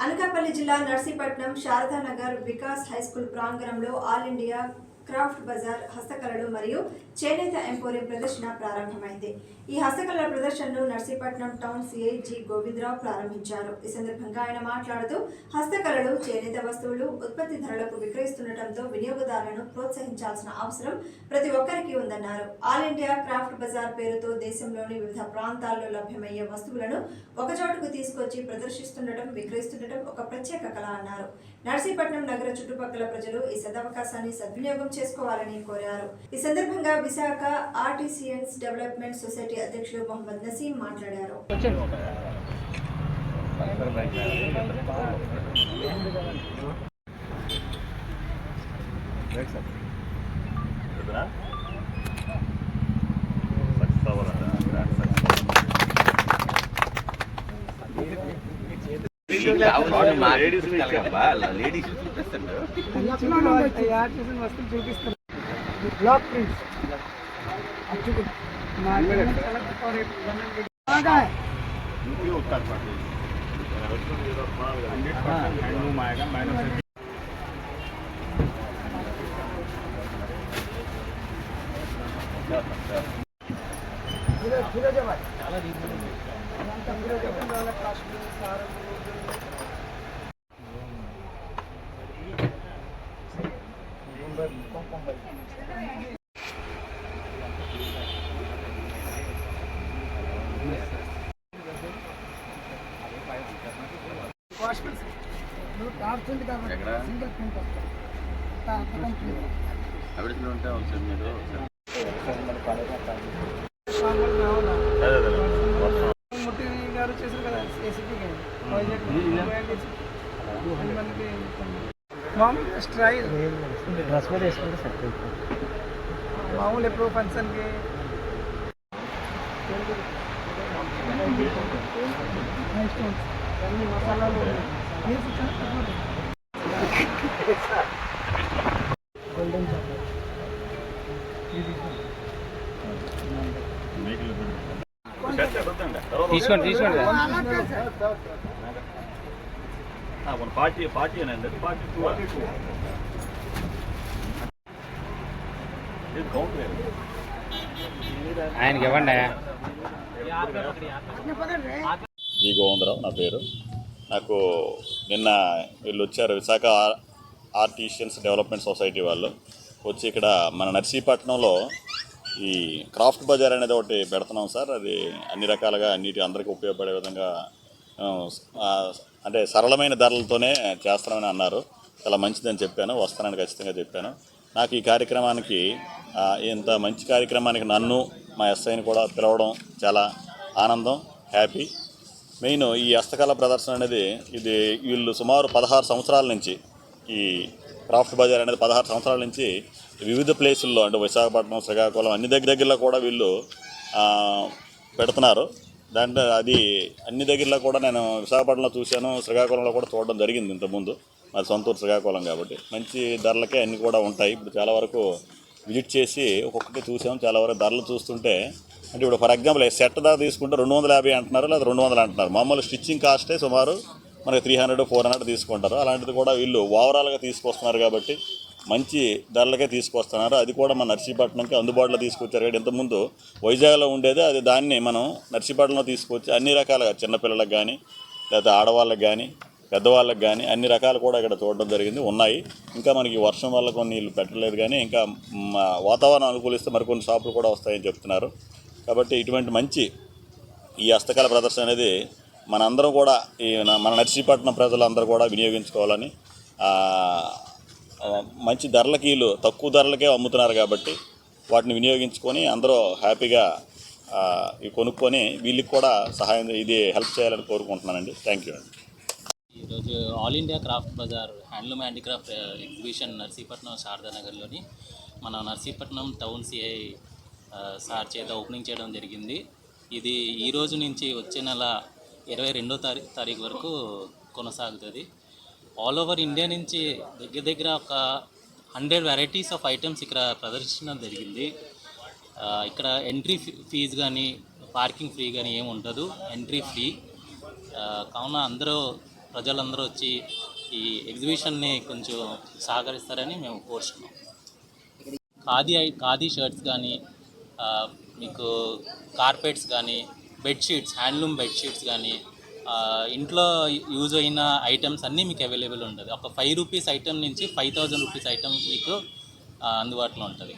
అనకాపల్లి జిల్లా నర్సీపట్నం శారదానగర్ వికాస్ హైస్కూల్ ప్రాంగణంలో all India craft bazaar హస్తకళలు మరియు చేనేత ఎంపోరియం ప్రదర్శన ప్రారంభమైంది. ఈ హస్తకళల ప్రదర్శనను Narsipatnam town CI G Govindarao ప్రారంభించారు. ఈ సందర్భంగా ఆయన మాట్లాడుతూ హస్తకళలు చేనేత వస్తువులు ఉత్పత్తి ధరలకు విక్రయిస్తుండటంతో వినియోగదారులను ప్రోత్సహించాల్సిన అవసరం ప్రతి ఒక్కరికి ఉందన్నారు. ఆల్ ఇండియా క్రాఫ్ట్ బజార్ పేరుతో దేశంలోని వివిధ ప్రాంతాల్లో లభ్యమయ్యే వస్తువులను ఒకచోటకు తీసుకొచ్చి ప్రదర్శిస్తుండటం విక్రయిస్తుండటం ఒక ప్రత్యేక కళ అన్నారు. నర్సీపట్నం నగర చుట్టుపక్కల ప్రజలు ఈ సదవకాశాన్ని సద్వినియోగం చేసుకోవాలని కోరారు ఈ సందర్భంగా విశాఖ ఆర్టీసీఎన్స్ డెవలప్మెంట్ సొసైటీ అధ్యక్షుడు మొహమ్మద్ నసీం మాట్లాడారు ఇదినా? తయారు చేసిన వస్తువులు చూపిస్తారు బ్లాక్ ప్రింట్స్ అచ్చుకు బాగా ये उत्तर प्रदेश हैंडलूम आएगा माइनस ఫిరోజ్ ఫిరోజాబాద్ ఉంటే ఒకసారి మీరు గారు వైజాగ్ మామూలు డ్రెస్ మీద వేసుకుంటే సెట్ మామూలు ఎప్పుడు ఫంక్షన్కి అన్ని మసాలాలు గోల్డెన్ తీసుకోండి తీసుకోండి. ఆ, మన పార్టీ పార్టీ అనండి పార్టీ టూ? ఆయనకి ఇవ్వండి. జి గోవిందరావు నా పేరు. నాకు నిన్న వీళ్ళు వచ్చారు విశాఖ ఆర్- ఆర్టిషియన్స్ డెవలప్మెంట్ సొసైటీ వాళ్ళు. వచ్చి ఇక్కడ మన నర్సీపట్నంలో ఈ క్రాఫ్ట్ బజార్ అనేది ఒకటి పెడుతున్నాం సార్. అది అన్ని రకాలుగా అన్నిటి అందరికీ ఉపయోగపడే విధంగా అంటే సరళమైన ధరలతోనే చేస్తామని అన్నారు. చాలా మంచిదని చెప్పాను వస్తానని ఖచ్చితంగా చెప్పాను. నాకు ఈ కార్యక్రమానికి ఇంత మంచి కార్యక్రమానికి నన్ను మా ఎస్ఐని కూడా పిలవడం చాలా ఆనందం హ్యాపీ. మెయిన్ ఈ హస్తకళ ప్రదర్శన అనేది ఇది వీళ్ళు సుమారు పదహారు సంవత్సరాల నుంచి ఈ క్రాఫ్ట్ బజార్ అనేది పదహారు సంవత్సరాల నుంచి వివిధ ప్లేసుల్లో అంటే విశాఖపట్నం శ్రీకాకుళం అన్ని దగ్గర దగ్గరలో కూడా వీళ్ళు పెడుతున్నారు. దాంట్లో అది అన్ని దగ్గరలో కూడా నేను విశాఖపట్నంలో చూశాను శ్రీకాకుళంలో కూడా చూడడం జరిగింది ఇంతకుముందు. మరి సొంతూరు శ్రీకాకుళం కాబట్టి. మంచి ధరలకే అన్నీ కూడా ఉంటాయి. ఇప్పుడు చాలా వరకు విజిట్ చేసి ఒక్కొక్కటి చూసాం. చాలా వరకు ధరలు చూస్తుంటే అంటే ఇప్పుడు ఫర్ ఎగ్జాంపుల్ సెట్ దా తీసుకుంటే రెండు వందల యాభై అంటున్నారు లేదా రెండు వందలు అంటున్నారు. మామూలు స్టిచ్చింగ్ కాస్టే సుమారు మనకి త్రీ హండ్రెడ్ ఫోర్ హండ్రెడ్ తీసుకుంటారు. అలాంటిది కూడా వీళ్ళు ఓవరాల్గా తీసుకొస్తున్నారు కాబట్టి మంచి ధరలకే తీసుకొస్తున్నారు. అది కూడా మన నర్సీపట్నంకి అందుబాటులో తీసుకొచ్చారు. కాబట్టి ఇంతకుముందు వైజాగ్లో ఉండేది. అది దాన్ని మనం నర్సీపట్నంలో తీసుకొచ్చి అన్ని రకాలుగా చిన్నపిల్లలకు కానీ లేదా ఆడవాళ్ళకి కానీ పెద్దవాళ్ళకి కానీ అన్ని రకాలు కూడా ఇక్కడ చూడడం జరిగింది. ఉన్నాయి. ఇంకా మనకి వర్షం వల్ల కొన్ని నీళ్ళు పెట్టలేదు కానీ ఇంకా వాతావరణం అనుకూలిస్తే మరికొన్ని షాపులు కూడా వస్తాయని చెప్తున్నారు. కాబట్టి ఇటువంటి మంచి ఈ హస్తకళ ప్రదర్శన అనేది మనందరం కూడా ఈ మన నర్సీపట్నం ప్రజలందరూ కూడా వినియోగించుకోవాలని మంచి ధరలకి వీళ్ళు తక్కువ ధరలకే అమ్ముతున్నారు కాబట్టి వాటిని వినియోగించుకొని అందరూ హ్యాపీగా ఇవి కొనుక్కొని వీళ్ళకి కూడా సహాయం ఇది హెల్ప్ చేయాలని కోరుకుంటున్నానండి. థ్యాంక్ యూ అండి. ఈరోజు all India craft bazaar handloom handicraft exhibition Narsipatnam శారదానగర్లోని మన నర్సీపట్నం టౌన్ సిఐ సార్ చేత ఓపెనింగ్ చేయడం జరిగింది. ఇది ఈ రోజు నుంచి వచ్చే నెల ఇరవై రెండో తారీఖు తారీఖు వరకు కొనసాగుతుంది. ఆల్ ఓవర్ ఇండియా నుంచి దగ్గర దగ్గర ఒక హండ్రెడ్ వెరైటీస్ ఆఫ్ ఐటమ్స్ ఇక్కడ ప్రదర్శించడం జరిగింది. ఇక్కడ ఎంట్రీ ఫీజు కానీ పార్కింగ్ ఫ్రీ కానీ ఏమి ఉండదు. Entry free. కావున అందరూ ప్రజలందరూ వచ్చి ఈ ఎగ్జిబిషన్ని కొంచెం సహకరిస్తారని మేము కోరుచున్నాం. ఖాదీ ఐ- ఖాదీ షర్ట్స్ కానీ మీకు కార్పెట్స్ కానీ బెడ్షీట్స్ హ్యాండ్లూమ్ బెడ్షీట్స్ కానీ ఇంట్లో యూజ్ అయిన ఐటమ్స్ అన్నీ మీకు అవైలబుల్ ఉంటుంది. ఒక ఫైవ్ రూపీస్ ఐటమ్ నుంచి ఫైవ్ థౌజండ్ రూపీస్ ఐటమ్ మీకు అందుబాటులో ఉంటుంది.